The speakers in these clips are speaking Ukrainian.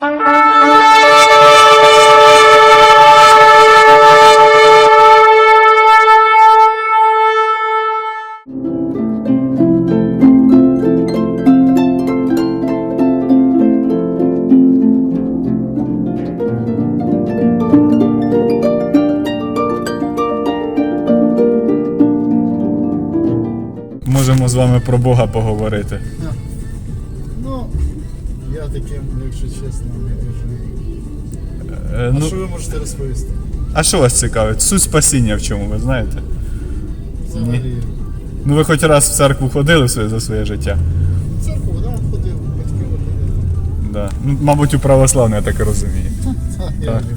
Можемо з вами про Бога поговорити. Розповісти? а що вас цікавить? Суть спасіння в чому, ви знаєте? Взагалі. Ну ви хоч раз в церкву ходили своє- за своє життя? В церкву, да, ходив, батьки ходили. Да. Ну, мабуть, у православне, я так розумію. Так, я Так. люблю.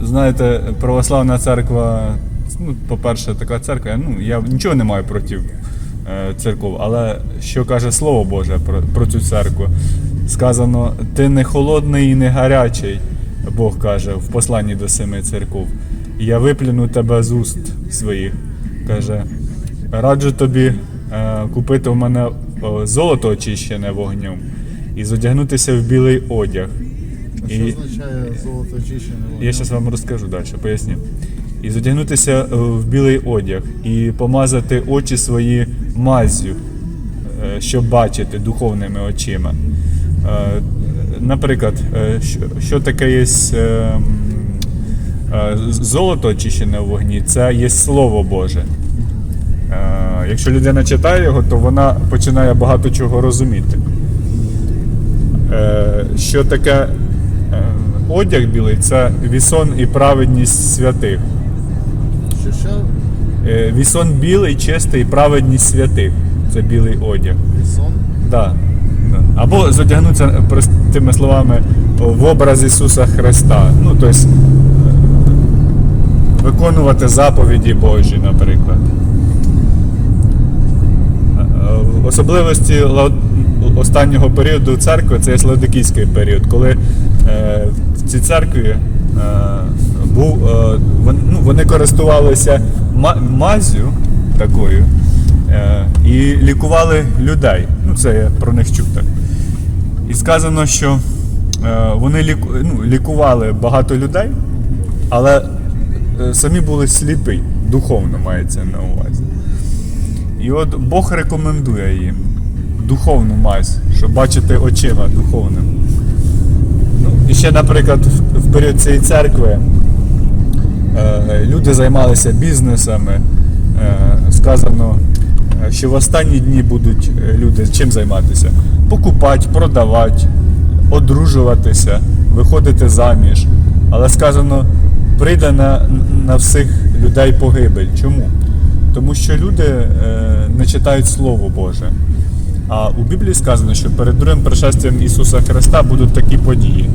Ну, знаєте, православна церква, ну, по-перше, така церква, ну, я нічого не маю проти е, церков, але що каже Слово Боже про, про цю церкву? Сказано, ти не холодний і не гарячий, Бог каже в посланні до семи церков. Я виплюну тебе з уст своїх. Каже, раджу тобі е, купити в мене золото очищене вогнем і зодягнутися в білий одяг. А що означає золото очищене? Я зараз вам розкажу далі, поясню. І задягнутися е, в білий одяг, і помазати очі свої маззю, е, щоб бачити духовними очима. Наприклад, е, що, що таке є е, м, е, золото очищене в вогні, це є Слово Боже. Е, Якщо людина читає його, то вона починає багато чого розуміти. Що таке одяг білий це вісон і праведність святих. Що Вісон білий, чистий і праведність святих. Це білий одяг. Вісон? Да. Да. Або задягнутися простими словами в образ Ісуса Христа. Ну, тобто е, виконувати заповіді Божі, наприклад. Е, е, Особливості останнього періоду церкви це є Ладикійський період, коли е, в цій церкві е, був, е, ну, вони користувалися мазю такою е, і лікували людей. Ну, це я про них чув так. І сказано, що е, вони ліку, ну, лікували багато людей, але е, самі були сліпі, духовно мається на увазі. І от Бог рекомендує їм духовну мазь, щоб бачити очима духовним. Ну, і ще, наприклад, в, період цієї церкви е, люди займалися бізнесами. Сказано, що в останні дні будуть е, люди чим займатися? Покупати, продавати, одружуватися, виходити заміж. Але сказано, прийде на, на всіх людей погибель. Чому? Тому що люди е, не читають Слово Боже. А у Біблії сказано, що перед другим пришестям Ісуса Христа будуть такі події: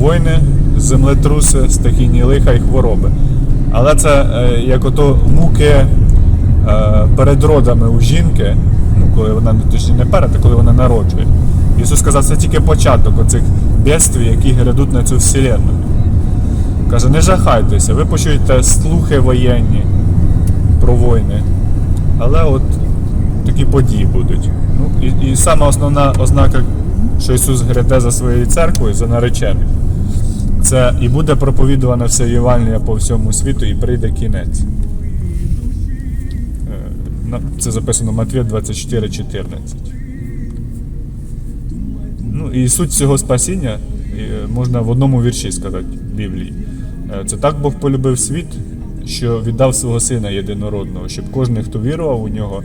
війни, землетруси, стихійні лиха і хвороби. Але це е, як ото муки е, перед родами у жінки, ну, коли вона точніше не перед, а коли вона народжує. Ісус сказав, це тільки початок оцих бедствій, які грядуть на цю вселенну. Каже, не жахайтеся, ви почуєте слухи воєнні про війни. Але от такі події будуть. Ну, і, і сама основна ознака, що Ісус гряде за своєю церквою, за наречених, це і буде проповідувано все Євангелія по всьому світу, і прийде кінець. Це записано Матвія 24,14. Ну і суть цього спасіння е, можна в одному вірші сказати в Біблії. Е, Це так Бог полюбив світ, що віддав свого сина єдинородного, щоб кожен, хто вірував у нього,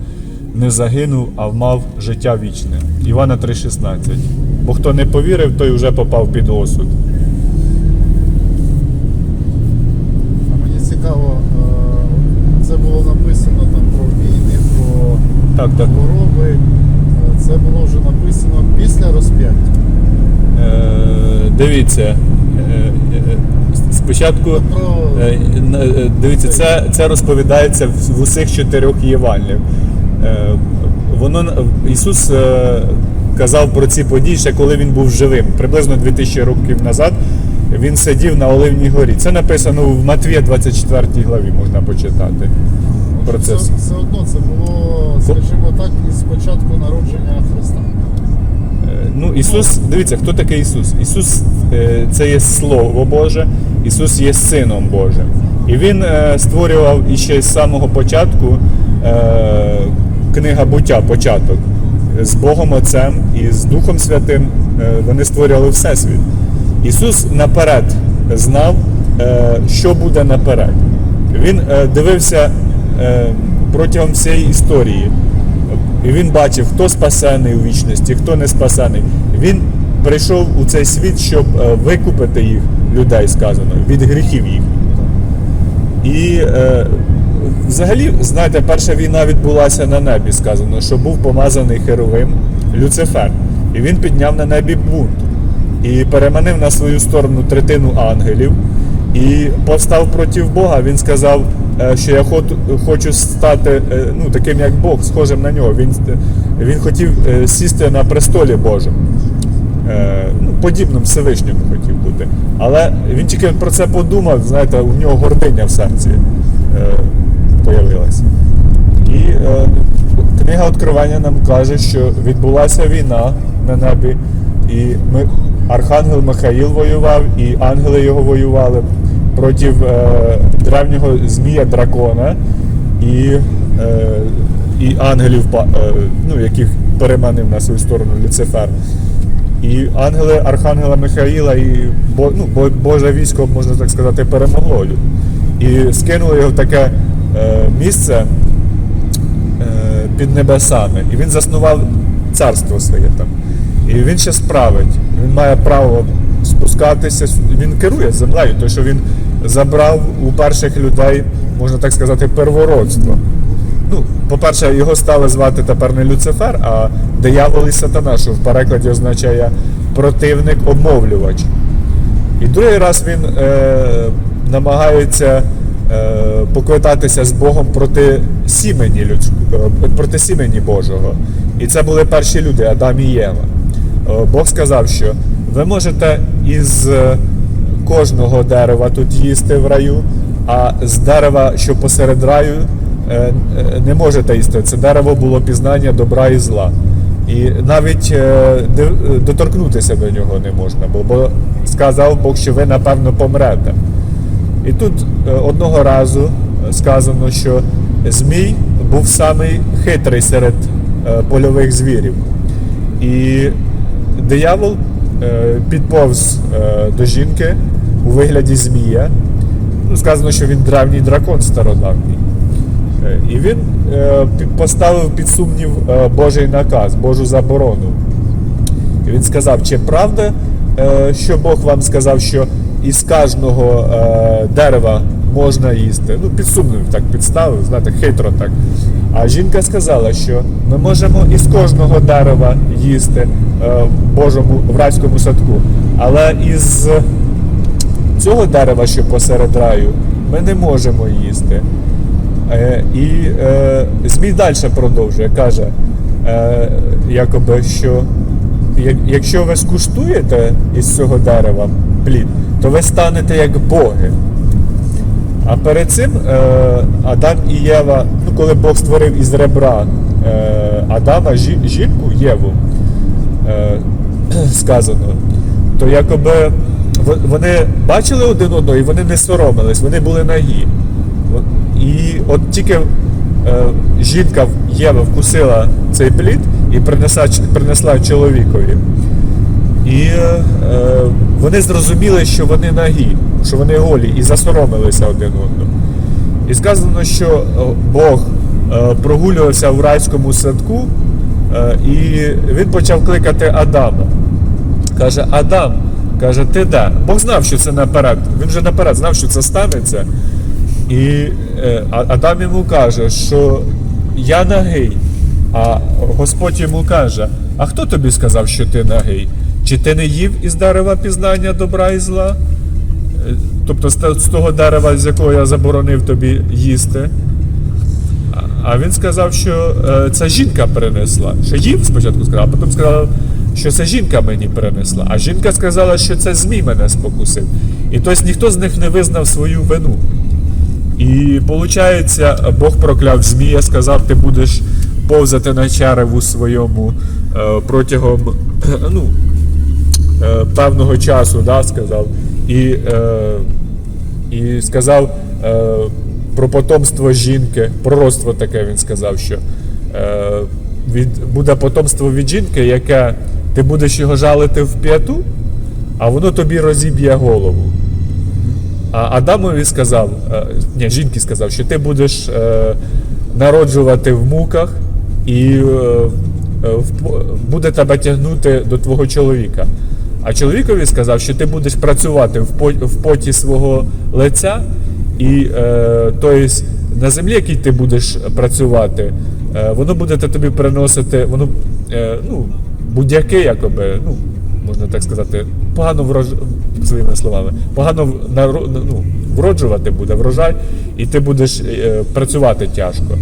не загинув, а мав життя вічне. Івана 3,16. Бо хто не повірив, той вже попав під осуд. Так, так. хвороби. Е, Це було вже написано після розп'яття. Е, дивіться. е, е, Спочатку е, Дивіться, це, це розповідається в, усіх чотирьох Євангеліях. Е, Воно Ісус казав про ці події ще коли він був живим. Приблизно 2000 років назад він сидів на Оливній горі. Це написано в Матвія 24 главі, можна почитати. Про це. все, все одно це було, скажімо так, із початку народження Христа. ну, Ісус, дивіться, хто такий Ісус? Ісус е, це є Слово Боже, Ісус є Сином Божим. І Він е, створював іще з самого початку е, книга буття, початок. З Богом Отцем і з Духом Святим е, вони створювали Всесвіт. Ісус наперед знав, е, що буде наперед. Він е, дивився е, протягом всієї історії. І він бачив, хто спасений у вічності, хто не спасений. Він прийшов у цей світ, щоб е, викупити їх, людей сказано, від гріхів їх. І е, взагалі, знаєте, перша війна відбулася на небі, сказано, що був помазаний Херовим Люцифер. І він підняв на небі бунт і переманив на свою сторону третину ангелів і повстав проти Бога. Він сказав, е, що я хочу стати е, ну, таким, як Бог, схожим на нього. Він, він хотів е, сісти на престолі Божому. Е, ну, подібним Всевишньому хотів бути. Але він тільки про це подумав, знаєте, у нього гординя в серці е, появилася. І е, книга Откривання нам каже, що відбулася війна на небі, і ми, Архангел Михаїл воював, і ангели його воювали проти е, древнього змія дракона і, е, і ангелів, е, ну, яких переманив на свою сторону Люцифер. І ангели Архангела Михаїла і ну, Бо- Боже військо, можна так сказати, перемогло. І скинули його в таке місце під небесами. І він заснував царство своє там. І він ще справить. Він має право спускатися, він керує землею, тому що він забрав у перших людей, можна так сказати, первородство. Ну, по-перше, його стали звати тепер не Люцифер, а диявол і сатана, що в перекладі означає противник, обмовлювач. І другий раз він е, намагається е, поквитатися з Богом проти сімені людськ... е, проти сімені Божого. І це були перші люди, Адам і Єва. Е, Бог сказав, що ви можете із е, кожного дерева тут їсти в раю, а з дерева, що посеред раю, е, е, не можете їсти. Це дерево було пізнання добра і зла. І навіть доторкнутися до нього не можна, бо, сказав Бог, що ви напевно помрете. І тут одного разу сказано, що Змій був самий хитрий серед польових звірів. І диявол підповз е, до жінки у вигляді змія. Сказано, що він древній дракон стародавній. Е, І він е, поставив під сумнів е, Божий наказ, Божу заборону. І він сказав, чи правда, е, що Бог вам сказав, що із кожного е, дерева можна їсти? Ну, під сумнів так підставив, знаєте, хитро так. А жінка сказала, що ми можемо із кожного дерева їсти е, в Божому в райському садку, але із цього дерева, що посеред раю, ми не можемо їсти. Е, і е, Змій далі продовжує, каже, якоби, що якщо ви скуштуєте із цього дерева плід, то ви станете як боги. А перед цим Адам і Єва, коли Бог створив із ребра е, Адама жі- жінку Єву, е, сказано, то якоби вони бачили один одного і вони не соромились, вони були нагі. І от тільки е, жінка Єва вкусила цей плід і принесла, принесла чоловікові. І е, вони зрозуміли, що вони нагі, що вони голі, і засоромилися один одному. І сказано, що е, Бог е, прогулювався в райському садку, е, і він почав кликати Адама. Каже, Адам, каже, ти де? Бог знав, що це наперед. Він вже наперед знав, що це станеться. І Адам йому каже, що я нагий. А Господь йому каже: А хто тобі сказав, що ти нагий? Чи ти не їв із дерева пізнання добра і зла? Тобто з того дерева, з якого я заборонив тобі їсти. А- він сказав, що е, це жінка принесла. Що їв спочатку сказав, а потім сказав, що це жінка мені принесла. А жінка сказала, що це змій мене спокусив. І тобто ніхто з них не визнав свою вину. І виходить, Бог прокляв змія, сказав, ти будеш повзати на череву своєму е, протягом ну, е, певного часу, да, сказав, і, е, і сказав е, про потомство жінки, пророцтво таке він сказав, що е, від, буде потомство від жінки, яке ти будеш його жалити в п'яту, а воно тобі розіб'є голову. А Адамові сказав, ні, жінки сказав, що ти будеш народжувати в муках і в- буде тебе тягнути до твого чоловіка. А чоловікові сказав, що ти будеш працювати в поті свого лиця, і е, тобто на землі, якій ти будеш працювати, е, воно буде тобі приносити, воно е, ну, будь-яке, якоби, ну, можна так сказати, погано врож... своїми словами, погано в- ну, вроджувати буде врожай, і ти будеш е, працювати тяжко.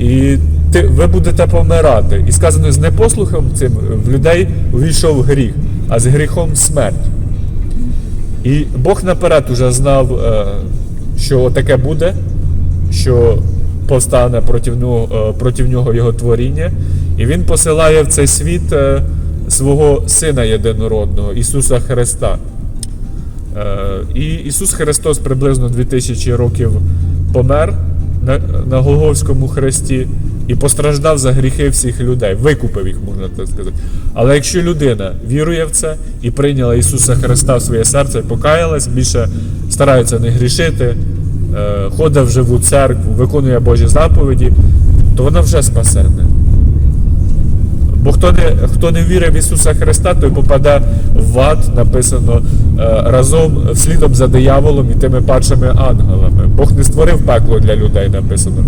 І ти, ви будете помирати. І сказано, з непослухом цим в людей увійшов гріх, а з гріхом смерть. І Бог наперед уже знав, е, що таке буде, що повстане е, проти нього його творіння, і він посилає в цей світ е, свого Сина єдинородного, Ісуса Христа. І Ісус Христос приблизно 2000 років помер на Голговському хресті і постраждав за гріхи всіх людей, викупив їх, можна так сказати. Але якщо людина вірує в це і прийняла Ісуса Христа в своє серце, покаялась, більше старається не грішити, е, ходить в живу церкву, виконує Божі заповіді, то вона вже спасена. Бо хто не, хто не вірить в Ісуса Христа, той попаде в ад, написано е, разом слідом за дияволом і тими падшими ангелами. Бог не створив пекло для людей, написано.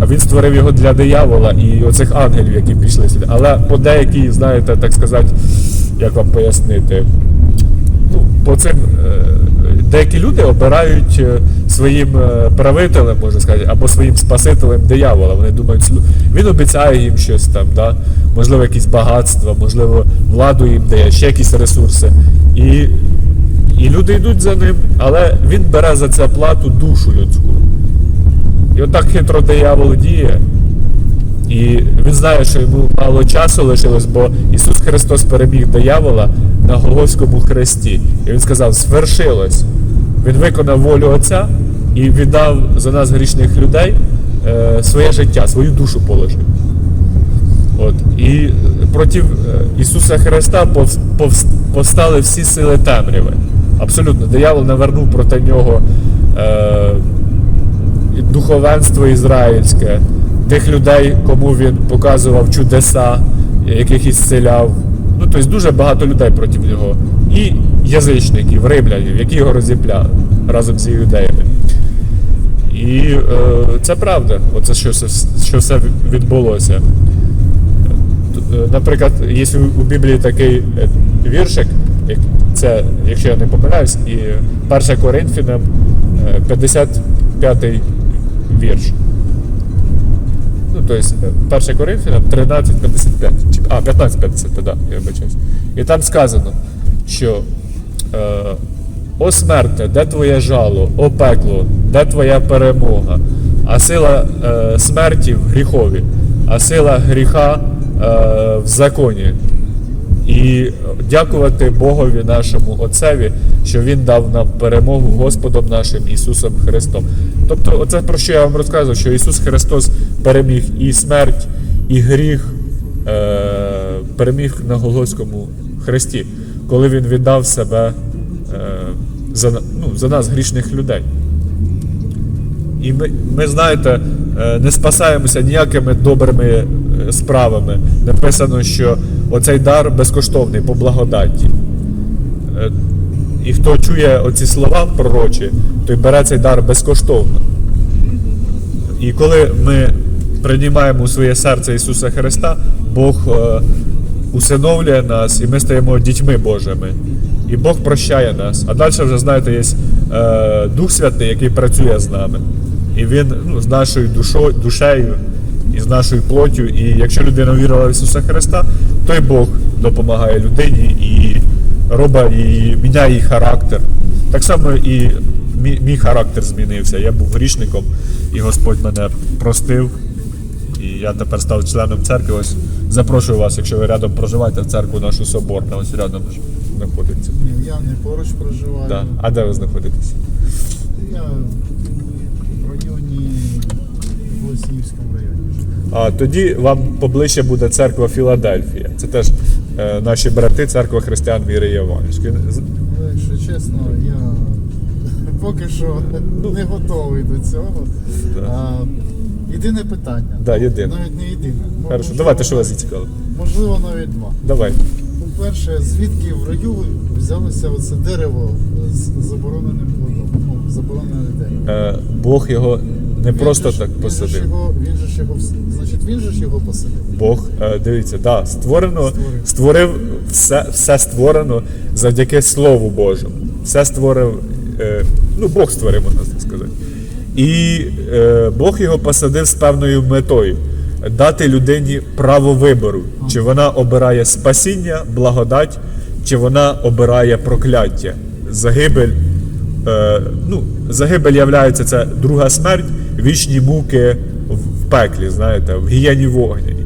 А він створив його для диявола і оцих ангелів, які пішли сюди. Але по деякій, знаєте, так сказати, як вам пояснити, ну, по цим е, деякі люди обирають е, своїм е, правителем, можна сказати, або своїм спасителем диявола. Вони думають, він обіцяє їм щось там, да? можливо, якісь багатства, можливо, владу їм дає, ще якісь ресурси. І, і люди йдуть за ним, але він бере за це плату душу людську. І отак хитро диявол діє. І він знає, що йому мало часу лишилось, бо Ісус Христос переміг диявола на Голгофському хресті. І Він сказав: свершилось. Він виконав волю Отця і віддав за нас грішних людей е, своє життя, свою душу положив. От. І проти е, Ісуса Христа повс- повс- повстали всі сили темряви. Абсолютно, диявол навернув проти нього е, духовенство ізраїльське, тих людей, кому він показував чудеса, яких ісцеляв. Ну, тобто дуже багато людей проти нього. І язичників, римлянів, які його розіпляли разом з юдеями. І е, це правда, оце що, що все відбулося. Е, Наприклад, є у- Біблії такий е, віршик, це, якщо я не помиляюсь, і 1 Коринфянам е, 55 вірш. Ну, тобто, е, 1 Коринфянам 13.55. Чи- А, 15.55, да, я вибачаюсь. І там сказано, що е, О смерте, де твоє жало, о пекло, де твоя перемога, а сила е, смерті в гріхові, а сила гріха е, в законі. І дякувати Богові нашому Отцеві, що Він дав нам перемогу Господом нашим Ісусом Христом. Тобто, оце про що я вам розказував, що Ісус Христос переміг і смерть, і гріх, е, переміг на Голгофському хресті, коли Він віддав себе е, за, ну, за нас, грішних людей. І ми, ми знаєте, е, не спасаємося ніякими добрими справами. Написано, що оцей дар безкоштовний по благодаті. Е, І хто чує оці слова пророчі, той бере цей дар безкоштовно. І коли ми приймаємо у своє серце Ісуса Христа, Бог е, усиновлює нас, і ми стаємо дітьми Божими. І Бог прощає нас. А далі вже, знаєте, є е, Дух Святий, який працює з нами. І він ну, з нашою душою, душею і з нашою плоттю. І якщо людина вірила в Ісуса Христа, то й Бог допомагає людині і робить її, міняє її характер. Так само і мій, мій характер змінився. Я був грішником, і Господь мене простив. І я тепер став членом церкви. Ось Запрошую вас, якщо ви рядом проживаєте, в церкву нашу соборну, ось рядом знаходиться. Ні, я не поруч проживаю. Да. А де ви знаходитесь? Я в районі живу. А тоді вам поближче буде церква Філадельфія. Це теж е, наші брати, церква християн віри Євангельської. З- якщо чесно, я поки що не готовий до цього. А, єдине питання. Да, єдине. Навіть не єдине. Хорошо, Можливо, давайте, що вас зацікавило. Можливо, навіть два. Давай. По-перше, звідки в раю взялося оце дерево з забороненим плодом? Ну, заборонене дерево. Е, Бог його не Він просто ж- так Він же ж посадив. його, він же ж його, вс- значить, він же ж його посадив. Бог, е, дивіться, да, створено, Створив. створив все, все створено завдяки Слову Божому. Все створив, е, ну Бог створив, можна так сказати. І е, Бог його посадив з певною метою дати людині право вибору, чи вона обирає спасіння, благодать, чи вона обирає прокляття, загибель. Е, ну, загибель являється це друга смерть, вічні муки в пеклі, знаєте, в гієні вогняні.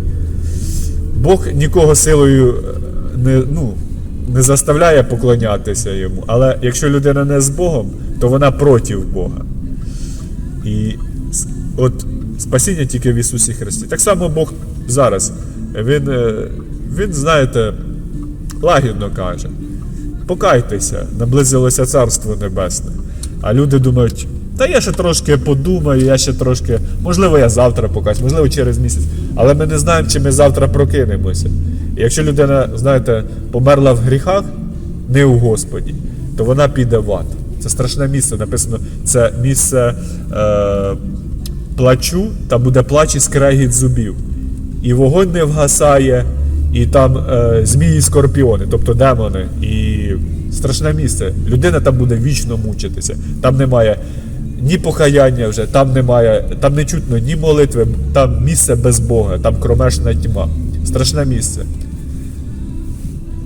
Бог нікого силою е, не, ну, не заставляє поклонятися йому, але якщо людина не з Богом, то вона проти Бога. І от спасіння тільки в Ісусі Христі. Так само Бог зараз. Він, е, він знаєте, лагідно каже: покайтеся, наблизилося Царство Небесне. А люди думають, та я ще трошки подумаю, я ще трошки, можливо, я завтра покаюсь, можливо, через місяць. Але ми не знаємо, чи ми завтра прокинемося. І якщо людина, знаєте, померла в гріхах, не у Господі, то вона піде в ад. Це страшне місце. Написано, це місце е, плачу, та буде плач і скрегіт зубів. І вогонь не вгасає, і там е, змії скорпіони, тобто демони. І страшне місце. Людина там буде вічно мучитися. Там немає ні покаяння вже, там немає, там не чутно ні молитви, там місце без Бога, там кромешна тьма. Страшне місце.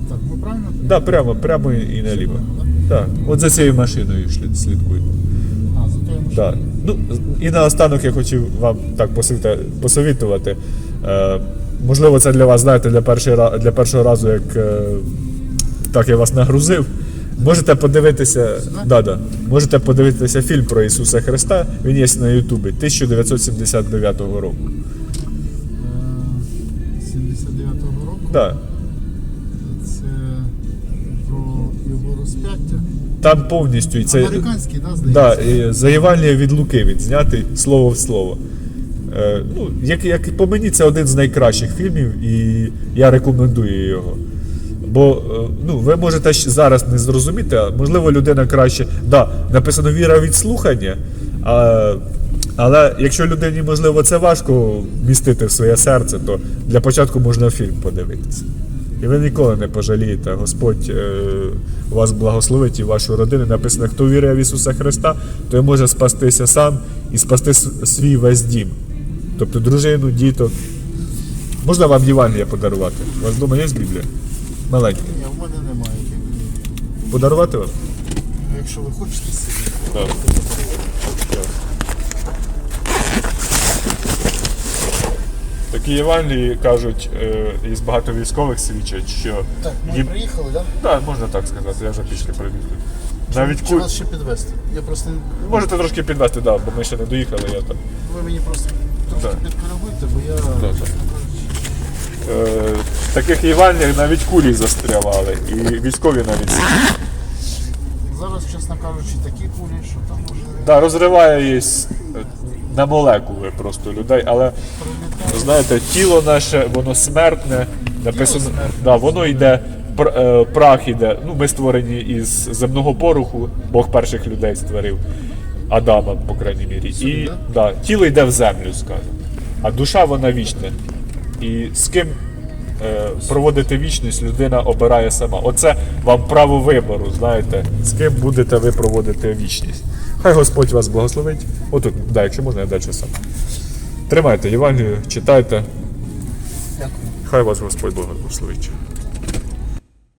Так, ми правильно? Да, прямо, прямо і наліво. Так, от за цією машиною слідкуйте. А, за тою машиною. Да. Ну, і наостанок я хотів вам так посовітувати. Е, можливо, це для вас, знаєте, для, перший, для першого разу, як е, так я вас нагрузив. Можете подивитися, да, да, можете подивитися фільм про Ісуса Христа. Він є на Ютубі 1979 року. Е, 79-го року. Да. Це про його розп'яття. Там повністю і це. Американський, да, Да, здається? і за від Луки він знятий слово в слово. Е, ну, як, як по мені, це один з найкращих фільмів, і я рекомендую його. Бо е, ну, ви можете зараз не зрозуміти, а можливо, людина краще. Да, написано віра від слухання. А, але якщо людині, можливо, це важко вмістити в своє серце, то для початку можна фільм подивитися. І ви ніколи не пожалієте. Господь е, вас благословить і вашу родину. Написано, хто вірує в Ісуса Христа, той може спастися сам і спасти свій весь дім. Тобто дружину, діток. Можна вам Євангелія подарувати? У вас вдома є Біблія? Маленька. Ні, в мене немає. Подарувати вам? Якщо ви хочете собі. Так. Такі Євангелії кажуть, е, із багато військових свідчать, що Так, ми їм- приїхали, так? Так, можна так сказати, я вже пішки прибіг. Навіть Чи куль... вас ще підвести? Я просто Можете трошки підвести, да, бо ми ще не доїхали, я так. ви мені просто трошки Так. підкоригуйте, бо я Да, так. Е, в таких Євангеліях навіть кулі застрявали, і військові навіть. зараз, чесно кажучи, такі кулі, що там може Да, розриває її на молекули просто людей, але знаєте, тіло наше, воно смертне, написано, да, воно йде, е, прах іде. Ну, ми створені із земного пороху, Бог перших людей створив, Адама, по крайній мірі. І да, тіло йде в землю, скажімо. А душа вона вічна. І з ким е, проводити вічність, людина обирає сама. Оце вам право вибору, знаєте, з ким будете ви проводити вічність. Хай Господь вас благословить. Отут, да, якщо можна, я далі сам. Тримайте Євангелію, читайте. Дякую. Хай вас Господь благословить.